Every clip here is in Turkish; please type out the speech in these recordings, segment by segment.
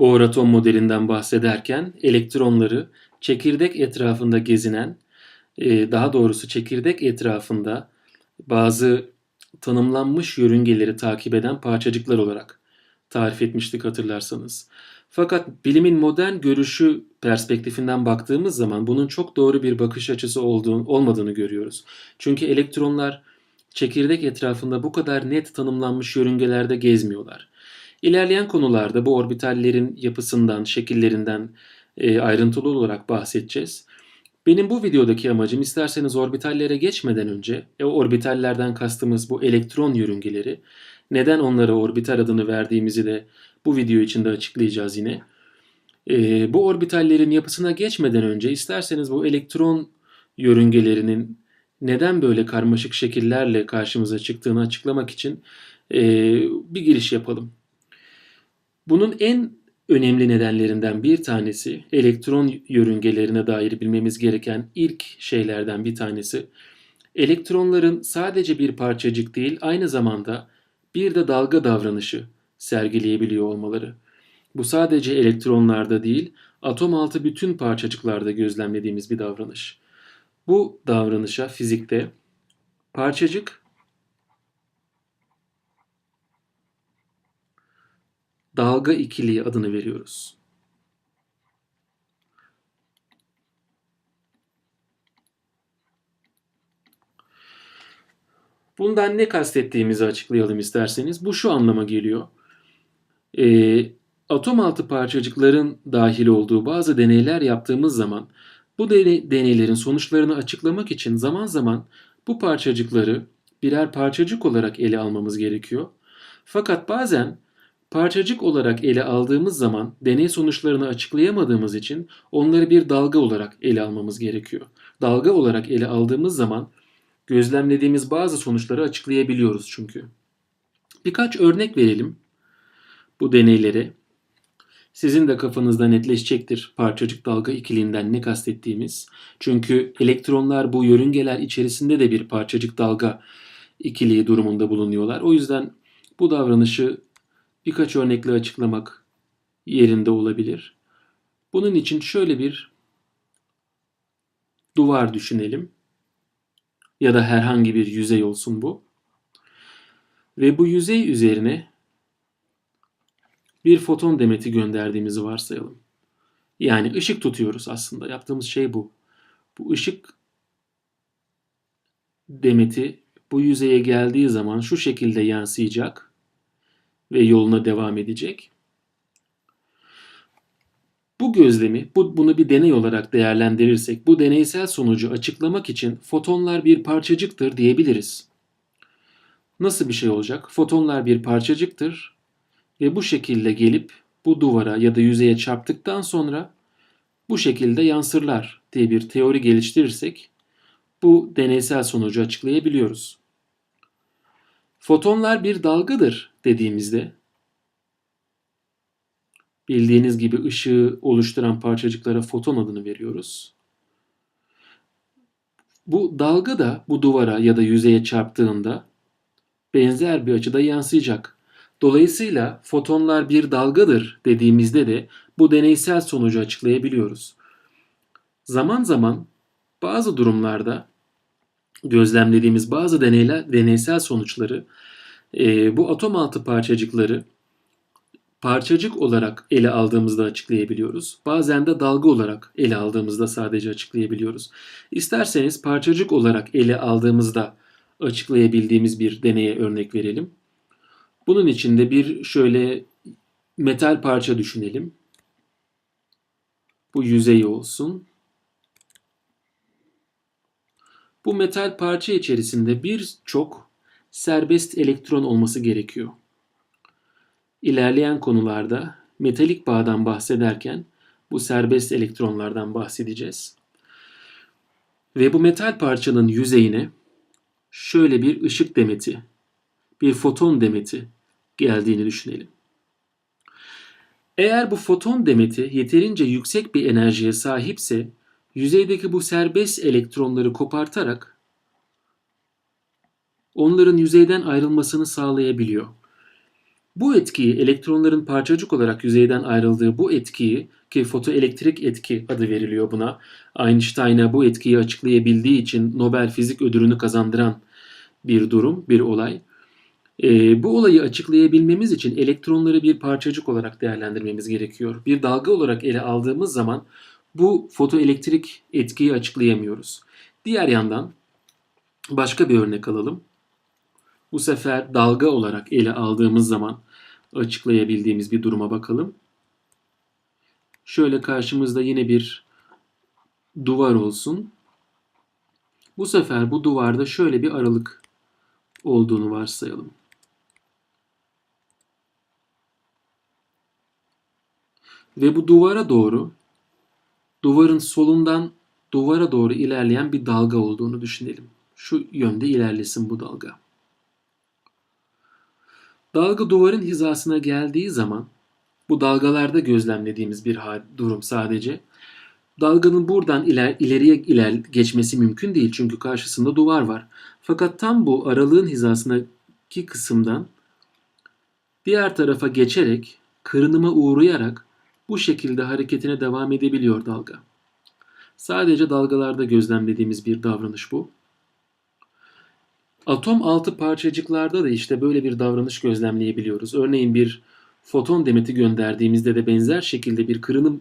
Bohr atom modelinden bahsederken elektronları çekirdek etrafında gezinen, e, daha doğrusu çekirdek etrafında bazı tanımlanmış yörüngeleri takip eden parçacıklar olarak tarif etmiştik hatırlarsanız. Fakat bilimin modern görüşü perspektifinden baktığımız zaman bunun çok doğru bir bakış açısı olduğunu, olmadığını görüyoruz. Çünkü elektronlar çekirdek etrafında bu kadar net tanımlanmış yörüngelerde gezmiyorlar. İlerleyen konularda bu orbitallerin yapısından, şekillerinden e, ayrıntılı olarak bahsedeceğiz. Benim bu videodaki amacım isterseniz orbitallere geçmeden önce e, orbitallerden kastımız bu elektron yörüngeleri. Neden onlara orbital adını verdiğimizi de bu video içinde açıklayacağız yine. E, bu orbitallerin yapısına geçmeden önce isterseniz bu elektron yörüngelerinin neden böyle karmaşık şekillerle karşımıza çıktığını açıklamak için e, bir giriş yapalım. Bunun en önemli nedenlerinden bir tanesi elektron yörüngelerine dair bilmemiz gereken ilk şeylerden bir tanesi elektronların sadece bir parçacık değil aynı zamanda bir de dalga davranışı sergileyebiliyor olmaları. Bu sadece elektronlarda değil atom altı bütün parçacıklarda gözlemlediğimiz bir davranış. Bu davranışa fizikte parçacık dalga ikiliği adını veriyoruz. Bundan ne kastettiğimizi açıklayalım isterseniz. Bu şu anlama geliyor. E, atom altı parçacıkların dahil olduğu bazı deneyler yaptığımız zaman bu deneylerin sonuçlarını açıklamak için zaman zaman bu parçacıkları birer parçacık olarak ele almamız gerekiyor. Fakat bazen parçacık olarak ele aldığımız zaman deney sonuçlarını açıklayamadığımız için onları bir dalga olarak ele almamız gerekiyor. Dalga olarak ele aldığımız zaman gözlemlediğimiz bazı sonuçları açıklayabiliyoruz çünkü. Birkaç örnek verelim bu deneylere. Sizin de kafanızda netleşecektir parçacık dalga ikiliğinden ne kastettiğimiz. Çünkü elektronlar bu yörüngeler içerisinde de bir parçacık dalga ikiliği durumunda bulunuyorlar. O yüzden bu davranışı birkaç örnekle açıklamak yerinde olabilir. Bunun için şöyle bir duvar düşünelim. Ya da herhangi bir yüzey olsun bu. Ve bu yüzey üzerine bir foton demeti gönderdiğimizi varsayalım. Yani ışık tutuyoruz aslında. Yaptığımız şey bu. Bu ışık demeti bu yüzeye geldiği zaman şu şekilde yansıyacak ve yoluna devam edecek. Bu gözlemi, bu, bunu bir deney olarak değerlendirirsek bu deneysel sonucu açıklamak için fotonlar bir parçacıktır diyebiliriz. Nasıl bir şey olacak? Fotonlar bir parçacıktır ve bu şekilde gelip bu duvara ya da yüzeye çarptıktan sonra bu şekilde yansırlar diye bir teori geliştirirsek bu deneysel sonucu açıklayabiliyoruz. Fotonlar bir dalgadır dediğimizde bildiğiniz gibi ışığı oluşturan parçacıklara foton adını veriyoruz. Bu dalga da bu duvara ya da yüzeye çarptığında benzer bir açıda yansıyacak. Dolayısıyla fotonlar bir dalgadır dediğimizde de bu deneysel sonucu açıklayabiliyoruz. Zaman zaman bazı durumlarda gözlemlediğimiz bazı deneyler, deneysel sonuçları e, bu atom altı parçacıkları parçacık olarak ele aldığımızda açıklayabiliyoruz. Bazen de dalga olarak ele aldığımızda sadece açıklayabiliyoruz. İsterseniz parçacık olarak ele aldığımızda açıklayabildiğimiz bir deneye örnek verelim. Bunun için de bir şöyle metal parça düşünelim. Bu yüzey olsun. Bu metal parça içerisinde birçok serbest elektron olması gerekiyor. İlerleyen konularda metalik bağdan bahsederken bu serbest elektronlardan bahsedeceğiz. Ve bu metal parçanın yüzeyine şöyle bir ışık demeti, bir foton demeti geldiğini düşünelim. Eğer bu foton demeti yeterince yüksek bir enerjiye sahipse yüzeydeki bu serbest elektronları kopartarak onların yüzeyden ayrılmasını sağlayabiliyor. Bu etkiyi elektronların parçacık olarak yüzeyden ayrıldığı bu etkiyi ki fotoelektrik etki adı veriliyor buna. Einstein'a bu etkiyi açıklayabildiği için Nobel Fizik Ödülünü kazandıran bir durum, bir olay. E, bu olayı açıklayabilmemiz için elektronları bir parçacık olarak değerlendirmemiz gerekiyor. Bir dalga olarak ele aldığımız zaman bu fotoelektrik etkiyi açıklayamıyoruz. Diğer yandan başka bir örnek alalım. Bu sefer dalga olarak ele aldığımız zaman açıklayabildiğimiz bir duruma bakalım. Şöyle karşımızda yine bir duvar olsun. Bu sefer bu duvarda şöyle bir aralık olduğunu varsayalım. Ve bu duvara doğru, duvarın solundan duvara doğru ilerleyen bir dalga olduğunu düşünelim. Şu yönde ilerlesin bu dalga. Dalga duvarın hizasına geldiği zaman bu dalgalarda gözlemlediğimiz bir durum sadece. Dalganın buradan iler, ileriye iler geçmesi mümkün değil çünkü karşısında duvar var. Fakat tam bu aralığın hizasındaki kısımdan diğer tarafa geçerek kırınıma uğrayarak bu şekilde hareketine devam edebiliyor dalga. Sadece dalgalarda gözlemlediğimiz bir davranış bu. Atom altı parçacıklarda da işte böyle bir davranış gözlemleyebiliyoruz. Örneğin bir foton demeti gönderdiğimizde de benzer şekilde bir kırınım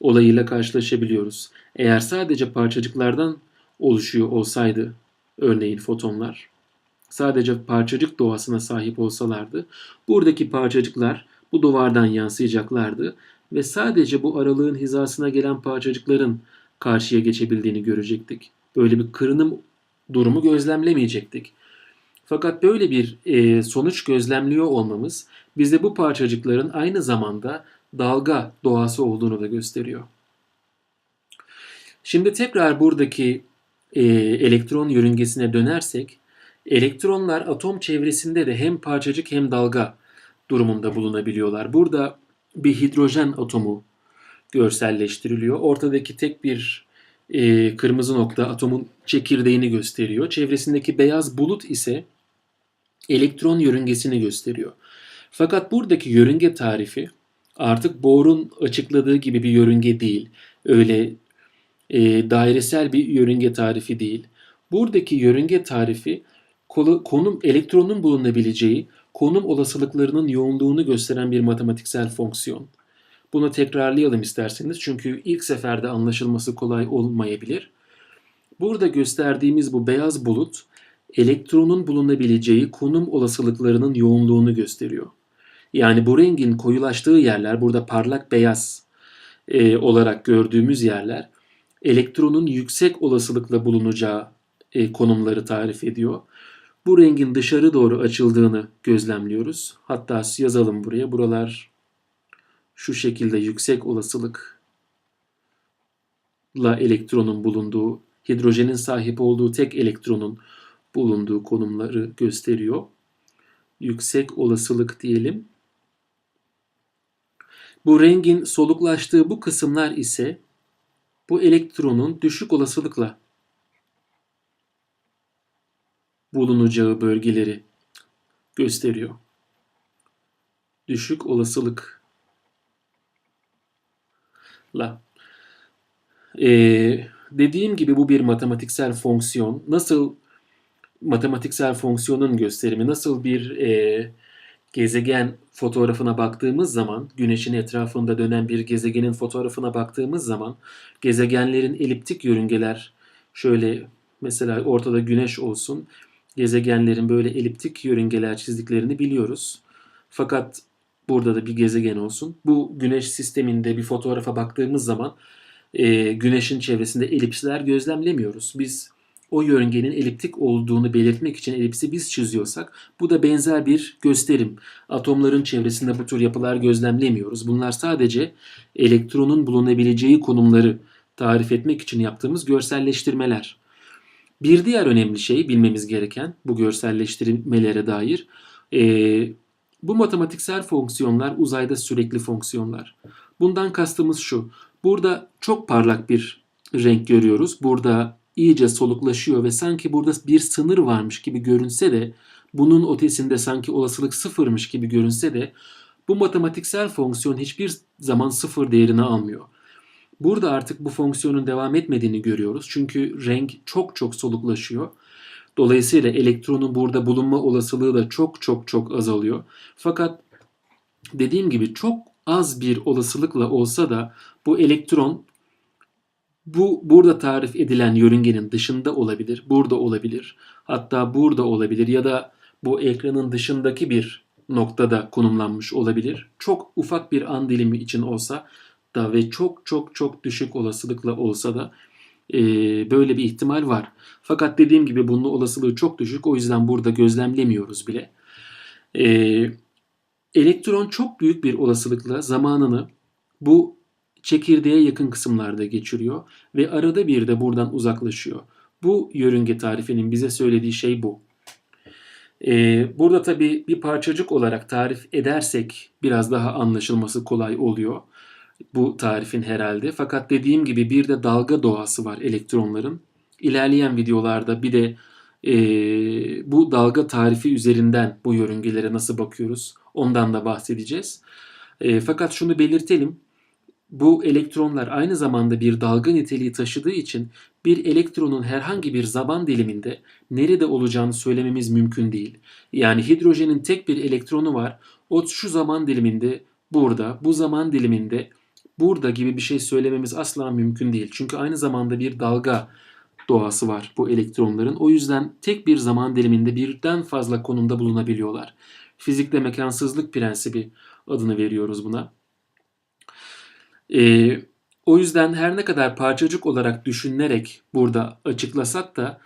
olayıyla karşılaşabiliyoruz. Eğer sadece parçacıklardan oluşuyor olsaydı örneğin fotonlar sadece parçacık doğasına sahip olsalardı buradaki parçacıklar bu duvardan yansıyacaklardı ve sadece bu aralığın hizasına gelen parçacıkların karşıya geçebildiğini görecektik. Böyle bir kırınım durumu gözlemlemeyecektik. Fakat böyle bir e, sonuç gözlemliyor olmamız bize bu parçacıkların aynı zamanda dalga doğası olduğunu da gösteriyor. Şimdi tekrar buradaki e, elektron yörüngesine dönersek, elektronlar atom çevresinde de hem parçacık hem dalga durumunda bulunabiliyorlar. Burada bir hidrojen atomu görselleştiriliyor. Ortadaki tek bir e, kırmızı nokta atomun çekirdeğini gösteriyor. Çevresindeki beyaz bulut ise elektron yörüngesini gösteriyor. Fakat buradaki yörünge tarifi artık Bohr'un açıkladığı gibi bir yörünge değil. Öyle e, dairesel bir yörünge tarifi değil. Buradaki yörünge tarifi konum elektronun bulunabileceği konum olasılıklarının yoğunluğunu gösteren bir matematiksel fonksiyon. Bunu tekrarlayalım isterseniz çünkü ilk seferde anlaşılması kolay olmayabilir. Burada gösterdiğimiz bu beyaz bulut elektronun bulunabileceği konum olasılıklarının yoğunluğunu gösteriyor. Yani bu rengin koyulaştığı yerler burada parlak beyaz e, olarak gördüğümüz yerler elektronun yüksek olasılıkla bulunacağı e, konumları tarif ediyor. Bu rengin dışarı doğru açıldığını gözlemliyoruz. Hatta yazalım buraya. Buralar şu şekilde yüksek olasılıkla elektronun bulunduğu, hidrojenin sahip olduğu tek elektronun bulunduğu konumları gösteriyor. Yüksek olasılık diyelim. Bu rengin soluklaştığı bu kısımlar ise bu elektronun düşük olasılıkla bulunacağı bölgeleri gösteriyor. Düşük olasılıkla. Ee, dediğim gibi bu bir matematiksel fonksiyon. Nasıl matematiksel fonksiyonun gösterimi, nasıl bir e, gezegen fotoğrafına baktığımız zaman, güneşin etrafında dönen bir gezegenin fotoğrafına baktığımız zaman gezegenlerin eliptik yörüngeler şöyle mesela ortada güneş olsun gezegenlerin böyle eliptik yörüngeler çizdiklerini biliyoruz. Fakat burada da bir gezegen olsun. Bu güneş sisteminde bir fotoğrafa baktığımız zaman e, güneşin çevresinde elipsler gözlemlemiyoruz. Biz o yörüngenin eliptik olduğunu belirtmek için elipsi biz çiziyorsak bu da benzer bir gösterim. Atomların çevresinde bu tür yapılar gözlemlemiyoruz. Bunlar sadece elektronun bulunabileceği konumları tarif etmek için yaptığımız görselleştirmeler. Bir diğer önemli şey bilmemiz gereken bu görselleştirmelere dair e, bu matematiksel fonksiyonlar uzayda sürekli fonksiyonlar. Bundan kastımız şu. Burada çok parlak bir renk görüyoruz. Burada iyice soluklaşıyor ve sanki burada bir sınır varmış gibi görünse de bunun ötesinde sanki olasılık sıfırmış gibi görünse de bu matematiksel fonksiyon hiçbir zaman sıfır değerini almıyor. Burada artık bu fonksiyonun devam etmediğini görüyoruz. Çünkü renk çok çok soluklaşıyor. Dolayısıyla elektronun burada bulunma olasılığı da çok çok çok azalıyor. Fakat dediğim gibi çok az bir olasılıkla olsa da bu elektron bu burada tarif edilen yörüngenin dışında olabilir, burada olabilir, hatta burada olabilir ya da bu ekranın dışındaki bir noktada konumlanmış olabilir. Çok ufak bir an dilimi için olsa da ve çok çok çok düşük olasılıkla olsa da e, böyle bir ihtimal var. Fakat dediğim gibi bunun olasılığı çok düşük. O yüzden burada gözlemlemiyoruz bile. E, elektron çok büyük bir olasılıkla zamanını bu çekirdeğe yakın kısımlarda geçiriyor ve arada bir de buradan uzaklaşıyor. Bu yörünge tarifinin bize söylediği şey bu. Ee, burada tabii bir parçacık olarak tarif edersek biraz daha anlaşılması kolay oluyor bu tarifin herhalde. Fakat dediğim gibi bir de dalga doğası var elektronların. İlerleyen videolarda bir de e, bu dalga tarifi üzerinden bu yörüngelere nasıl bakıyoruz ondan da bahsedeceğiz. E, fakat şunu belirtelim. Bu elektronlar aynı zamanda bir dalga niteliği taşıdığı için bir elektronun herhangi bir zaman diliminde nerede olacağını söylememiz mümkün değil. Yani hidrojenin tek bir elektronu var. O şu zaman diliminde burada, bu zaman diliminde burada gibi bir şey söylememiz asla mümkün değil. Çünkü aynı zamanda bir dalga doğası var bu elektronların. O yüzden tek bir zaman diliminde birden fazla konumda bulunabiliyorlar. Fizikte mekansızlık prensibi adını veriyoruz buna. Ee, o yüzden her ne kadar parçacık olarak düşünülerek burada açıklasak da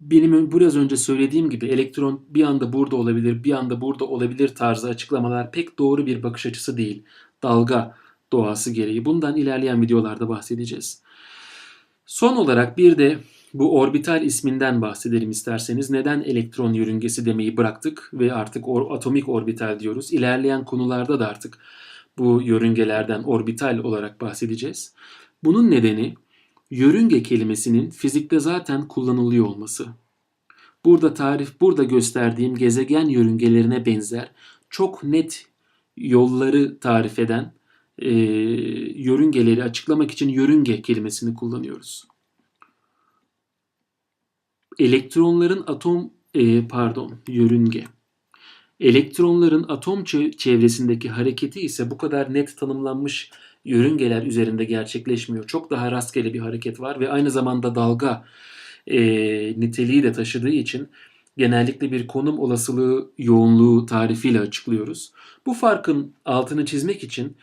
benim biraz önce söylediğim gibi elektron bir anda burada olabilir, bir anda burada olabilir tarzı açıklamalar pek doğru bir bakış açısı değil. Dalga doğası gereği. Bundan ilerleyen videolarda bahsedeceğiz. Son olarak bir de bu orbital isminden bahsedelim isterseniz. Neden elektron yörüngesi demeyi bıraktık ve artık or atomik orbital diyoruz. İlerleyen konularda da artık bu yörüngelerden orbital olarak bahsedeceğiz. Bunun nedeni yörünge kelimesinin fizikte zaten kullanılıyor olması. Burada tarif, burada gösterdiğim gezegen yörüngelerine benzer çok net yolları tarif eden e, yörüngeleri açıklamak için yörünge kelimesini kullanıyoruz. Elektronların atom e, pardon yörünge. Elektronların atom çevresindeki hareketi ise bu kadar net tanımlanmış yörüngeler üzerinde gerçekleşmiyor. Çok daha rastgele bir hareket var ve aynı zamanda dalga e, niteliği de taşıdığı için genellikle bir konum olasılığı yoğunluğu tarifiyle açıklıyoruz. Bu farkın altını çizmek için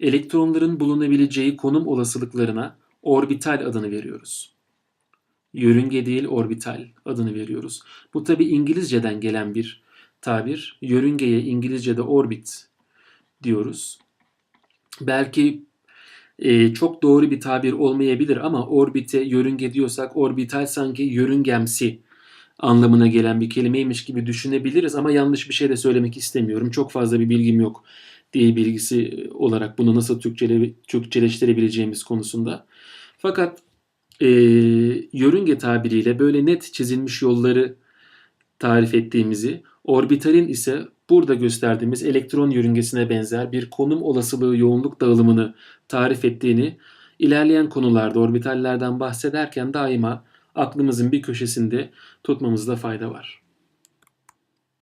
elektronların bulunabileceği konum olasılıklarına orbital adını veriyoruz. Yörünge değil orbital adını veriyoruz. Bu tabi İngilizceden gelen bir tabir. Yörüngeye İngilizce'de orbit diyoruz. Belki e, çok doğru bir tabir olmayabilir ama orbite yörünge diyorsak orbital sanki yörüngemsi anlamına gelen bir kelimeymiş gibi düşünebiliriz ama yanlış bir şey de söylemek istemiyorum. Çok fazla bir bilgim yok diye bilgisi olarak bunu nasıl Türkçele, Türkçeleştirebileceğimiz konusunda. Fakat e, yörünge tabiriyle böyle net çizilmiş yolları tarif ettiğimizi, orbitalin ise burada gösterdiğimiz elektron yörüngesine benzer bir konum olasılığı yoğunluk dağılımını tarif ettiğini ilerleyen konularda orbitallerden bahsederken daima aklımızın bir köşesinde tutmamızda fayda var.